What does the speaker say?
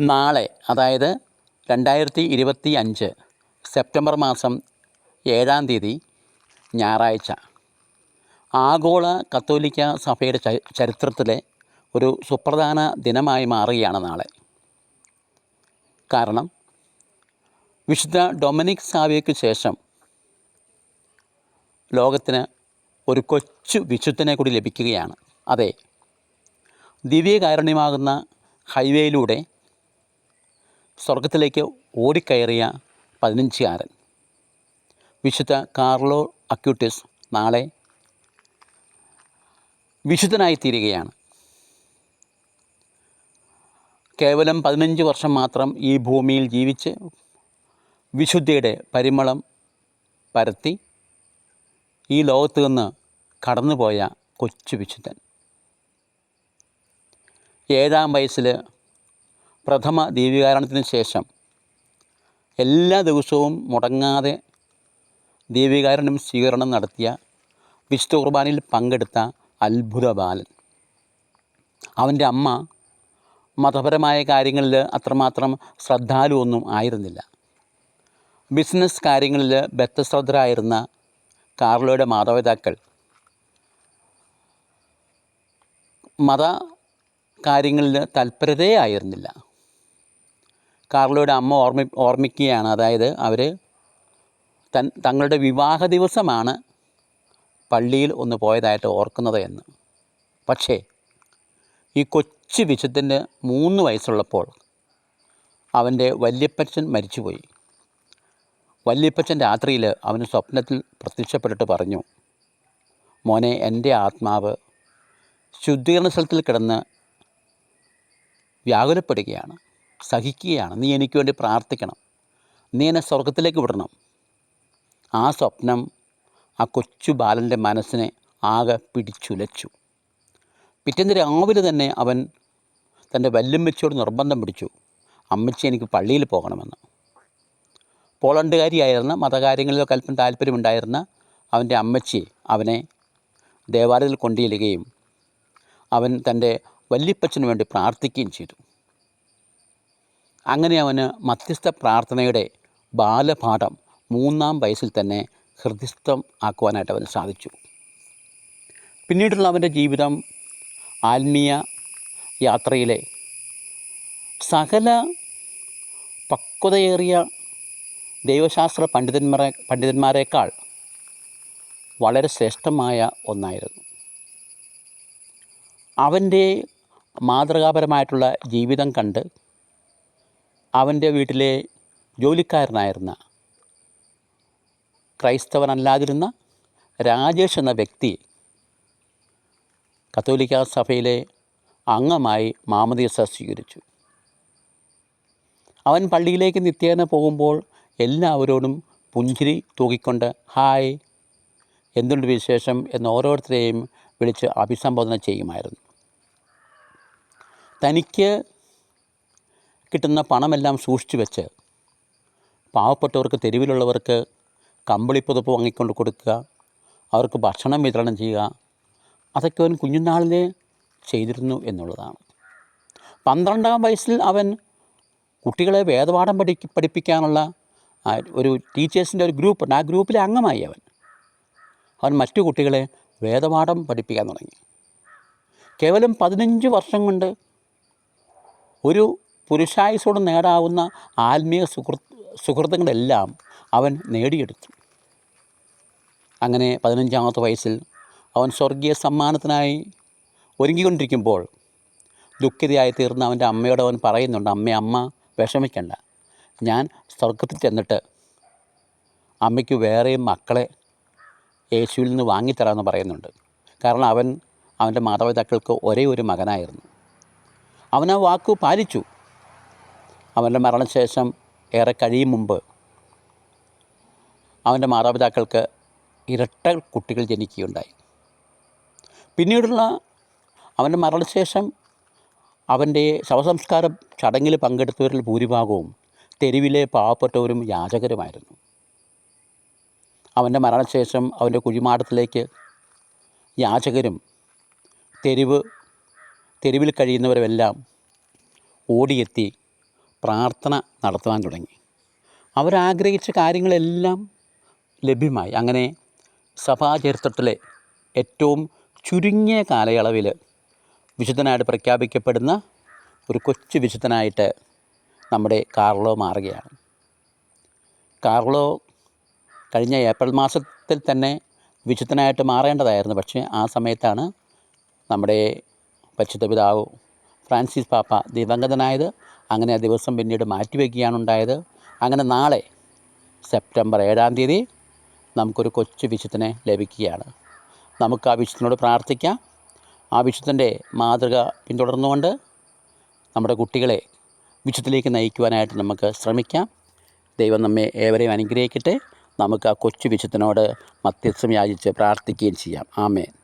നാളെ അതായത് രണ്ടായിരത്തി ഇരുപത്തി അഞ്ച് സെപ്റ്റംബർ മാസം ഏഴാം തീയതി ഞായറാഴ്ച. ആഗോള കത്തോലിക്ക സഭയുടെ ചരിത്രത്തിലെ ഒരു സുപ്രധാന ദിനമായി മാറുകയാണ് നാളെ. കാരണം വിശുദ്ധ ഡൊമിനിക് സാവിയയ്ക്ക് ശേഷം ലോകത്തിന് ഒരു കൊച്ചു വിശുദ്ധനെ കൂടി ലഭിക്കുകയാണ്. അതെ ദിവ്യകാരുണ്യമാകുന്ന ഹൈവേയിലൂടെ സ്വർഗത്തിലേക്ക് ഓടിക്കയറിയ പതിനഞ്ചുകാരൻ. വിശുദ്ധ കാർലോ അക്യൂട്ടിസ് നാളെ വിശുദ്ധനായി തീരുകയാണ്. കേവലം പതിനഞ്ച് വർഷം മാത്രം ഈ ഭൂമിയിൽ ജീവിച്ച് വിശുദ്ധിയുടെ പരിമളം പരത്തി ഈ ലോകത്ത് നിന്ന് കടന്നുപോയ കൊച്ചു വിശുദ്ധൻ. ഏഴാം വയസ്സിൽ പ്രഥമ ദീപികാരണത്തിന് ശേഷം എല്ലാ ദിവസവും മുടങ്ങാതെ ദീപികാരണം സ്വീകരണം നടത്തിയ വിശുദ്ധ കുർബാനയിൽ പങ്കെടുത്ത അത്ഭുത ബാലൻ. അവന്റെ അമ്മ മതപരമായ കാര്യങ്ങളിൽ അത്രമാത്രം ശ്രദ്ധാലു ഒന്നും ആയിരുന്നില്ല. ബിസിനസ് കാര്യങ്ങളിൽ ബദ്ധശ്രദ്ധരായിരുന്ന കാർലോയുടെ മാതാപിതാക്കൾ മത കാര്യങ്ങളിൽ തൽപരതേ ആയിരുന്നില്ല കാർലോയുടെ അമ്മ ഓർമ്മി ഓർമ്മിക്കുകയാണ്. അതായത് അവർ തൻ തങ്ങളുടെ വിവാഹ ദിവസമാണ് പള്ളിയിൽ ഒന്ന് പോയതായിട്ട് ഓർക്കുന്നത് എന്ന്. പക്ഷേ ഈ കൊച്ചു വിശുദ്ധന്റെ മൂന്ന് വയസ്സുള്ളപ്പോൾ അവന്റെ വല്യപ്പച്ചൻ മരിച്ചുപോയി. വല്യപ്പച്ചൻ രാത്രിയിൽ അവന് സ്വപ്നത്തിൽ പ്രത്യക്ഷപ്പെട്ടിട്ട് പറഞ്ഞു മോനെ എന്റെ ആത്മാവ് ശുദ്ധീകരണ സ്ഥലത്തിൽ കിടന്ന് വ്യാകുലപ്പെടുകയാണ്. സഹിക്കുകയാണ്. നീ എനിക്ക് വേണ്ടി പ്രാർത്ഥിക്കണം. നീ എന്നെ സ്വർഗത്തിലേക്ക് വിടണം. ആ സ്വപ്നം ആ കൊച്ചു ബാലന്റെ മനസ്സിനെ ആകെ പിടിച്ചുലച്ചു. പിറ്റേന്ന് രാവിലെ തന്നെ അവൻ തന്റെ വല്ലുമ്മച്ചോട് നിർബന്ധം പിടിച്ചു. അമ്മച്ചി എനിക്ക് പള്ളിയിൽ പോകണമെന്ന്. പോളണ്ടുകാരിയായിരുന്ന മതകാര്യങ്ങളിലൊക്കെ അല്പം താല്പര്യമുണ്ടായിരുന്ന അവന്റെ അമ്മച്ചി അവനെ ദേവാലയത്തിൽ കൊണ്ടുചെല്ലുകയും അവൻ തന്റെ വല്യപ്പച്ചന് വേണ്ടി പ്രാർത്ഥിക്കുകയും ചെയ്തു. അങ്ങനെ അവന് മധ്യസ്ഥ പ്രാർത്ഥനയുടെ ബാലപാഠം മൂന്നാം വയസ്സിൽ തന്നെ ഹൃദയസ്ഥം ആക്കുവാനായിട്ട് അവന് സാധിച്ചു. പിന്നീടുള്ള അവന്റെ ജീവിതം ആത്മീയ യാത്രയിലെ സകല പക്വതയേറിയ ദൈവശാസ്ത്ര പണ്ഡിതന്മാരെ പണ്ഡിതന്മാരെക്കാൾ വളരെ ശ്രേഷ്ഠമായ ഒന്നായിരുന്നു. അവന്റെ മാതൃകാപരമായിട്ടുള്ള ജീവിതം കണ്ട് അവന്റെ വീട്ടിലെ ജോലിക്കാരനായിരുന്ന ക്രൈസ്തവനല്ലാതിരുന്ന രാജേഷ് എന്ന വ്യക്തി കത്തോലിക്ക സഭയിലെ അംഗമായി മാമദീസ സ്വീകരിച്ചു. അവൻ പള്ളിയിലേക്ക് നിത്യേന പോകുമ്പോൾ എല്ലാവരോടും പുഞ്ചിരി തൂക്കിക്കൊണ്ട് ഹായ് എന്തുണ്ട് വിശേഷം എന്ന് ഓരോരുത്തരെയും വിളിച്ച് അഭിസംബോധന ചെയ്യുമായിരുന്നു. തനിക്ക് കിട്ടുന്ന പണമെല്ലാം സൂക്ഷിച്ചു വെച്ച് പാവപ്പെട്ടവർക്ക് തെരുവിലുള്ളവർക്ക് കമ്പിളിപ്പുതപ്പ് വാങ്ങിക്കൊണ്ട് കൊടുക്കുക അവർക്ക് ഭക്ഷണം വിതരണം ചെയ്യുക അതൊക്കെ അവൻ കുഞ്ഞുനാളിലെ ചെയ്തിരുന്നു എന്നുള്ളതാണ്. പന്ത്രണ്ടാം വയസ്സിൽ അവൻ കുട്ടികളെ വേദപാഠം പഠി പഠിപ്പിക്കാനുള്ള ഒരു ടീച്ചേഴ്സിന്റെ ഒരു ഗ്രൂപ്പുണ്ട് ആ ഗ്രൂപ്പിലെ അംഗമായി അവൻ. അവൻ മറ്റു കുട്ടികളെ വേദപാഠം പഠിപ്പിക്കാൻ തുടങ്ങി. കേവലം പതിനഞ്ച് വർഷം കൊണ്ട് ഒരു പുരുഷായുസോട് നേടാവുന്ന ആത്മീയ സുഹൃത്ത് സുഹൃത്തുക്കളെല്ലാം അവൻ നേടിയെടുത്തു. അങ്ങനെ പതിനഞ്ചാമത്തെ വയസ്സിൽ അവൻ സ്വർഗീയ സമ്മാനത്തിനായി ഒരുങ്ങിക്കൊണ്ടിരിക്കുമ്പോൾ ദുഃഖിതയായി തീർന്ന അവന്റെ അമ്മയോട് അവൻ പറയുന്നുണ്ട് അമ്മ അമ്മ വിഷമിക്കണ്ട. ഞാൻ സ്വർഗത്തിൽ ചെന്നിട്ട് അമ്മയ്ക്ക് വേറെയും മക്കളെ യേശുവിൽ നിന്ന് വാങ്ങിത്തരാമെന്ന് പറയുന്നുണ്ട്. കാരണം അവൻ അവന്റെ മാതാപിതാക്കൾക്ക് ഒരേ ഒരു മകനായിരുന്നു. അവൻ ആ വാക്ക് പാലിച്ചു. അവന്റെ മരണശേഷം ഏറെ കഴിയും മുമ്പ് അവന്റെ മാതാപിതാക്കൾക്ക് ഇരട്ട കുട്ടികൾ ജനിക്കുകയുണ്ടായി. പിന്നീടുള്ള അവന്റെ മരണശേഷം അവന്റെ ശവസംസ്കാരം ചടങ്ങിൽ പങ്കെടുത്തവരിൽ ഭൂരിഭാഗവും തെരുവിലെ പാവപ്പെട്ടവരും യാചകരുമായിരുന്നു. അവന്റെ മരണശേഷം അവന്റെ കുഴിമാടത്തിലേക്ക് യാചകരും തെരുവ് തെരുവിൽ കഴിയുന്നവരുമെല്ലാം ഓടിയെത്തി പ്രാർത്ഥന നടത്തുവാൻ തുടങ്ങി. അവരാഗ്രഹിച്ച കാര്യങ്ങളെല്ലാം ലഭ്യമായി. അങ്ങനെ സഭാചരിത്രത്തിലെ ഏറ്റവും ചുരുങ്ങിയ കാലയളവിൽ വിശുദ്ധനായിട്ട് പ്രഖ്യാപിക്കപ്പെടുന്ന ഒരു കൊച്ചു വിശുദ്ധനായിട്ട് നമ്മുടെ കാർലോ മാറുകയാണ്. കാർലോ കഴിഞ്ഞ ഏപ്രിൽ മാസത്തിൽ തന്നെ വിശുദ്ധനായിട്ട് മാറേണ്ടതായിരുന്നു. പക്ഷേ ആ സമയത്താണ് നമ്മുടെ പരിശുദ്ധ പിതാവ് ഫ്രാൻസിസ് പാപ്പ ദിവംഗതനായത്. അങ്ങനെ ആ ദിവസം പിന്നീട് മാറ്റിവെക്കുകയാണ് ഉണ്ടായത് അങ്ങനെ നാളെ സെപ്റ്റംബർ ഏഴാം തീയതി നമുക്കൊരു കൊച്ചു വിശുദ്ധനെ ലഭിക്കുകയാണ്. നമുക്ക് ആ വിശുദ്ധനോട് പ്രാർത്ഥിക്കാം. ആ വിശുദ്ധന്റെ മാതൃക പിന്തുടർന്നുകൊണ്ട് നമ്മുടെ കുട്ടികളെ വിശുദ്ധത്തിലേക്ക് നയിക്കുവാനായിട്ട് നമുക്ക് ശ്രമിക്കാം. ദൈവം നമ്മെ ഏവരെയും അനുഗ്രഹിക്കട്ടെ. നമുക്ക് ആ കൊച്ചു വിശുദ്ധനോട് മധ്യസ്ഥം യാചിച്ച് പ്രാർത്ഥിക്കുകയും ചെയ്യാം. ആമേൻ.